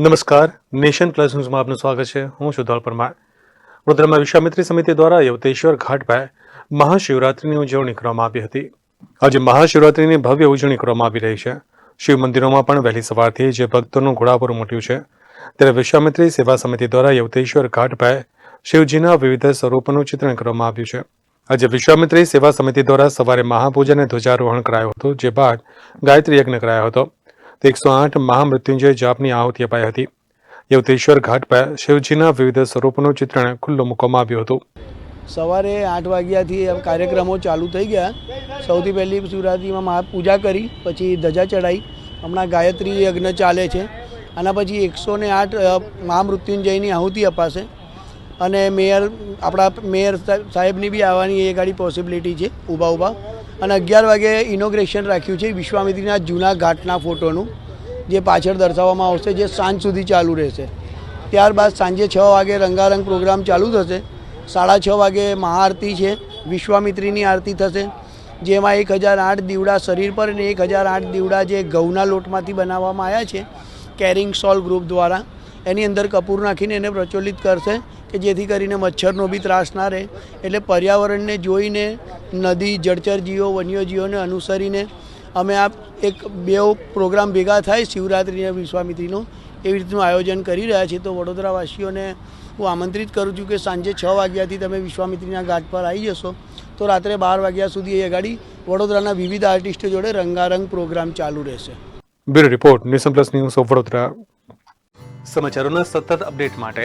નમસ્કાર. Nation plus ન્યૂઝમાં આપનું સ્વાગત છે. હું છું ધોલ પરમાર. વડોદરામાં વિશ્વામિત્રી સમિતિ દ્વારા યવતેશ્વર ઘાટ પર મહાશિવરાત્રિની ઉજવણી કરવામાં આવી હતી. આજે મહાશિવરાત્રિની ભવ્ય ઉજવણી કરવામાં આવી રહી છે. શિવ મંદિરોમાં પણ વહેલી સવારથી જે ભક્તોનું ઘોડાપુર ઉમટ્યું છે. ત્યારે વિશ્વામિત્રી સેવા સમિતિ દ્વારા યવતેશ્વર ઘાટ પર શિવજીના વિવિધ સ્વરૂપોનું ચિત્રણ કરવામાં આવ્યું છે. આજે વિશ્વામિત્રી સેવા સમિતિ દ્વારા સવારે મહાપૂજન અને ધ્વજારોહણ કરાયું હતું, જે બાદ ગાયત્રી યજ્ઞ કરાયો હતો. તો એકસો આઠ મહામૃત્યુંજય જાપની આહુતિ અપાઈ હતી. યવતેશ્વર ઘાટ પર શિવજીના વિવિધ સ્વરૂપોનું ચિત્રણ ખુલ્લું મૂકવામાં આવ્યું હતું. સવારે આઠ વાગ્યાથી કાર્યક્રમો ચાલુ થઈ ગયા. સૌથી પહેલી શિવરાત્રિમાં મહા પૂજા કરી, પછી ધજા ચડાઈ હમણાં ગાયત્રી યજ્ઞ ચાલે છે. આના પછી એકસો ને આઠ મહામૃત્યુંજયની આહુતિ અપાશે. અને મેયર, આપણા મેયર સાહેબની બી આવવાની એ ગાડી પોસિબિલિટી છે, ઊભા ઊભા. અને અગિયાર વાગે ઇનોગ્રેશન રાખ્યું છે વિશ્વામિત્રીના જૂના ઘાટના ફોટોનું જે પાછળ દર્શાવવામાં આવશે, જે સાંજ સુધી ચાલુ રહેશે. ત્યારબાદ સાંજે છ વાગે રંગારંગ પ્રોગ્રામ ચાલુ થશે. સાડા છ વાગે મહાઆરતી છે, વિશ્વામિત્રીની આરતી થશે, જેમાં એક હજાર આઠ દીવડા શરીર પર અને એક હજાર આઠ દીવડા જે ઘઉંના લોટમાંથી બનાવવામાં આવ્યા છે કેરિંગ સોલ ગ્રુપ દ્વારા, એની અંદર કપૂર નાખીને એને પ્રચલિત કરશે. કે જેથી કરીને મચ્છરનો બી ત્રાસ ના રહે. એટલે પર્યાવરણને જોઈને નદી જળચર જીવો વન્યજીવોને અનુસરીને અમે આ એક બે પ્રોગ્રામ ભેગા થાય શિવરાત્રિ અને વિશ્વામિત્રીનો. એવી રીતનું આયોજન કરી રહ્યા છીએ. તો વડોદરાવાસીઓને હું આમંત્રિત કરું છું કે સાંજે છ વાગ્યાથી તમે વિશ્વામિત્રીના ઘાટ પર આવી જશો. તો રાત્રે બાર વાગ્યા સુધી એ ગાડી વડોદરાના વિવિધ આર્ટિસ્ટો જોડે રંગારંગ પ્રોગ્રામ ચાલુ રહેશે. Bureau report nation plus news of Vadodara. સમાચારોના સતત અપડેટ માટે